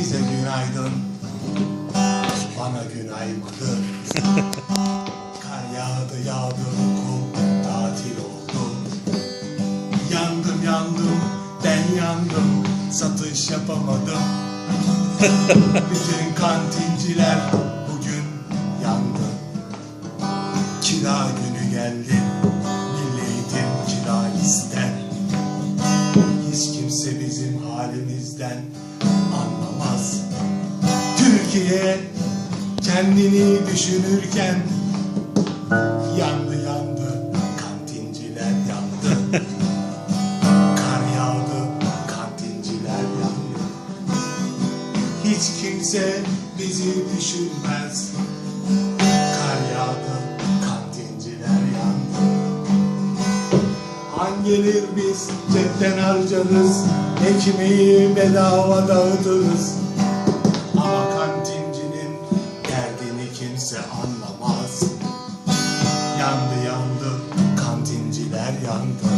bize günaydın. Bana günaymadı Kar yağdı yağdı okul tatil oldu. Yandım yandım ben yandım. Satış yapamadım. Bütün kantinciler bugün yandı. Kira günü geldi. Milli eğitim kira ister. Hiç kimse bizim halimizden anlamaz Türkiye kendini düşünürken Yandı yandı kantinciler yandı. Kar yağdı kantinciler yandı. Hiç kimse bizi düşünmez. Kar yağdı kantinciler yandı. Hangelir biz cepten harcarız. Ekmeği bedava dağıtırız kimse anlamaz. Yandı yandı kantinciler yandı